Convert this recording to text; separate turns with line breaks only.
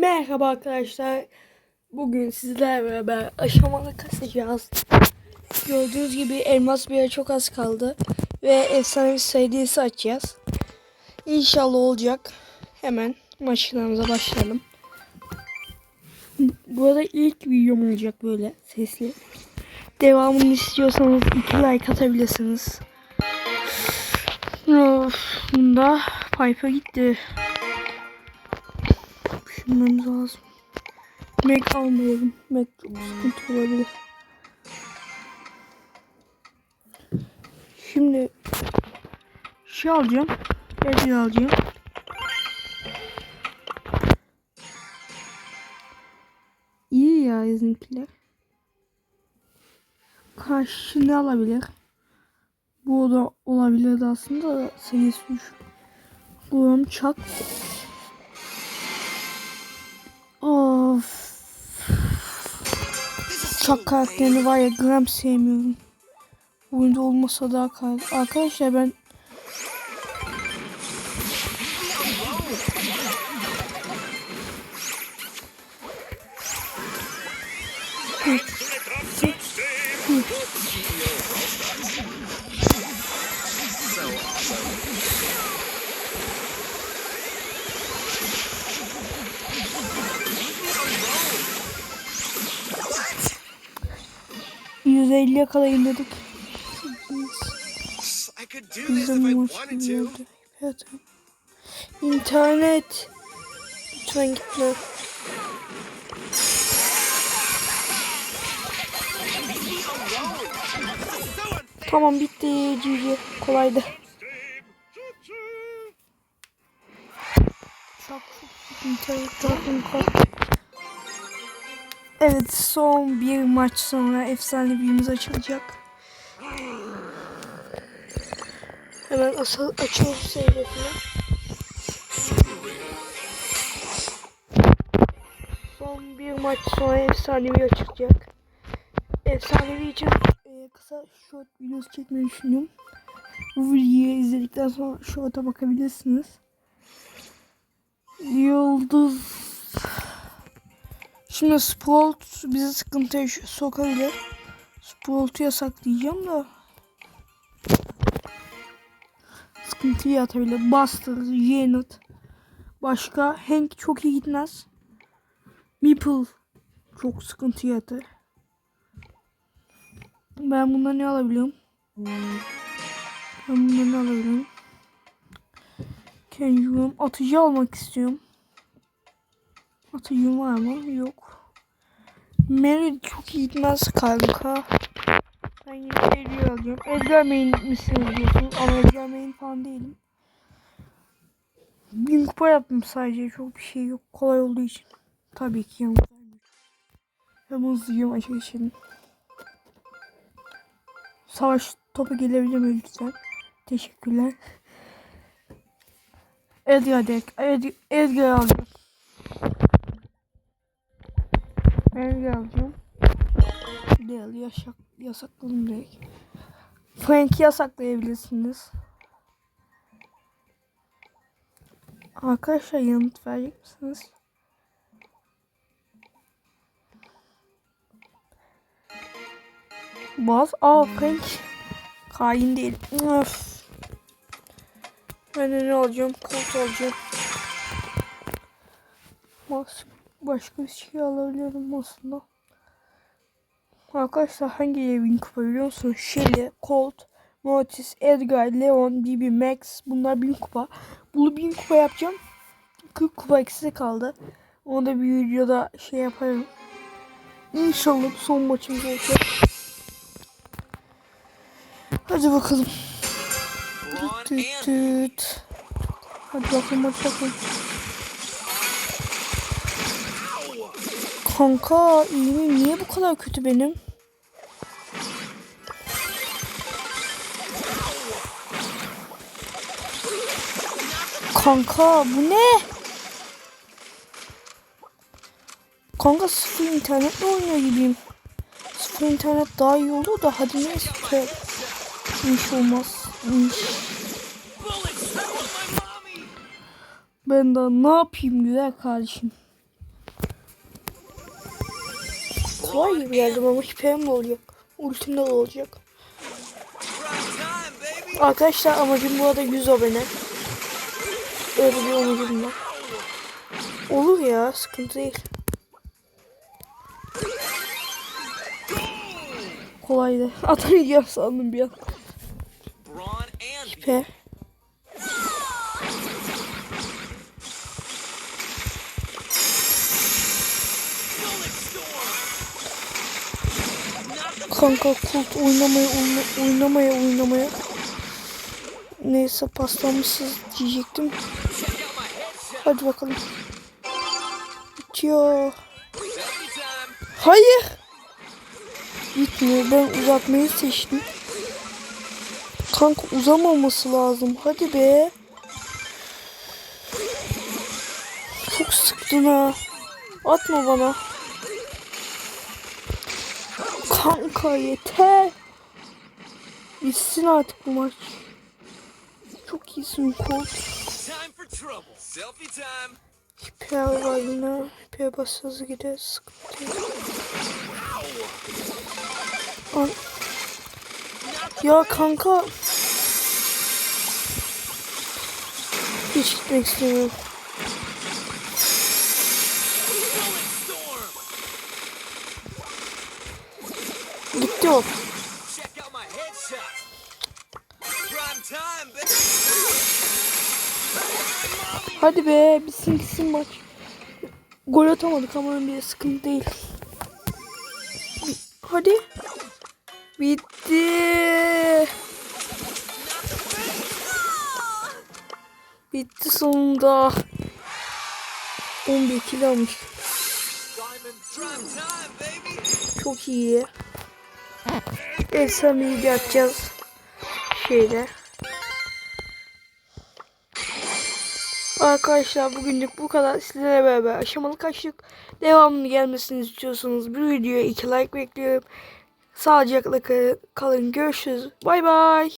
Merhaba arkadaşlar. Bugün sizlerle beraber aşamalı kasacağız. Gördüğünüz gibi elmas bir çok az kaldı. Ve efsane bir serisi açacağız. İnşallah olacak. Hemen maçlarımıza başlayalım. Bu arada ilk videom olacak böyle sesli. Devamını istiyorsanız iki like atabilirsiniz. Of, bunda Piper gitti. Düşünmemiz lazım. Mac almayalım. Mac çok sıkıntı olabilir. Şimdi şey alacağım. Hediye alacağım. İyi ya izinkiler. Karşı ne alabilir? Bu da olabilirdi aslında da seviyesi düşük. Buram çak. Of. Çak karakterini var ya gram sevmiyorum. Oyunda olmasa daha kal. Arkadaşlar ben 150'ye kadar indirdik.
İzleme maçını
oldu. Evet. İnternet. Lütfen gitme. Tamam bitti GG. Kolaydı. Çok internet tarafını kalktı. Evet son bir maç sonra efsane birimiz açılacak. Hemen asıl açalım seyretini. Son bir maç sonra efsanevi açılacak. Efsanevi için e, kısa short videosu çekmeyi düşünüyorum. Bu videoyu izledikten sonra short'a bakabilirsiniz. Yıldız Şimdi Sprout bizi sıkıntıya şu- sokabilir. Sprout'u yasaklayacağım da sıkıntıyı atabilir. Buster, Janet. Başka Hank çok iyi gitmez. Meeple çok sıkıntı atar. Ben bundan ne alabiliyorum? Ben bundan ne alabilirim? Kenju'm atıcı almak istiyorum. Atıcım var mı? Yok. Mary çok iyi gitmez kanka. Ben yine Edgar alacağım. Edgar main misiniz diyorsunuz ama Edgar falan değilim. Bin kupa yaptım sadece. Çok bir şey yok. Kolay olduğu için. Tabii ki yanımda. Hem hızlıca maça geçelim. Savaş topu gelebilir mi lütfen? Teşekkürler. Edgar Dek. Ed Edgar alacağım. Edgar alacağım. Değil yasak, yasakladım direkt. Frank'i yasaklayabilirsiniz. Arkadaşlar yanıt verecek misiniz? Baz. Aa Frank. Kain değil. Öf. Ben de ne alacağım? Kurt alacağım. Bas. Başka bir şey alabilirim aslında. Arkadaşlar hangi win kupa biliyor musun? Shelly, Colt, Mortis, Edgar, Leon, Bibi, Max bunlar 1000 kupa. Bunu 1000 kupa yapacağım. 40 kupa eksik kaldı. Onu da bir videoda şey yaparım. İnşallah son maçımız olacak. Hadi bakalım. Tüt tüt. Hadi bakalım hadi bakalım. Kanka iyi mi? Niye bu kadar kötü benim? Kanka bu ne? Kanka sıfır internetle oynuyor gibiyim. Sıfır internet daha iyi olur da hadi neyse. İş olmaz. İş. Ben daha ne yapayım güzel kardeşim. Kolay gibi geldi ama hiperim de olacak. Ultimde de olacak. Arkadaşlar amacım bu arada 100 abone. Öyle bir amacım var. Olur ya sıkıntı değil. Kolaydı. Atamayacağım sandım bir an. Hipe. Kanka kult oynamaya oyna- oynamaya oynamaya. Neyse paslanmışsız diyecektim. Hadi bakalım. Bitiyor. Hayır. Bitmiyor. Ben uzatmayı seçtim. Kanka uzamaması lazım. Hadi be. Çok sıktın ha. Atma bana. Kanka yeter. Bitsin artık bu maç. Çok iyisin
time.
PR var yine. PR basıyoruz gider. Sıkıntı. An ya kanka. Hiç gitmek istemiyorum.
Baby.
Hadi be bitsin gitsin maç. Gol atamadık ama bir sıkıntı değil. Hadi. Bitti. Bitti sonunda. 11 kilo almış. Çok iyi. Efsane video atacağız. Şeyde. Arkadaşlar bugünlük bu kadar. Sizlerle beraber aşamalı kaçtık. Devamını gelmesini istiyorsanız bir videoya iki like bekliyorum. Sağlıcakla kalın. Görüşürüz. Bay bay.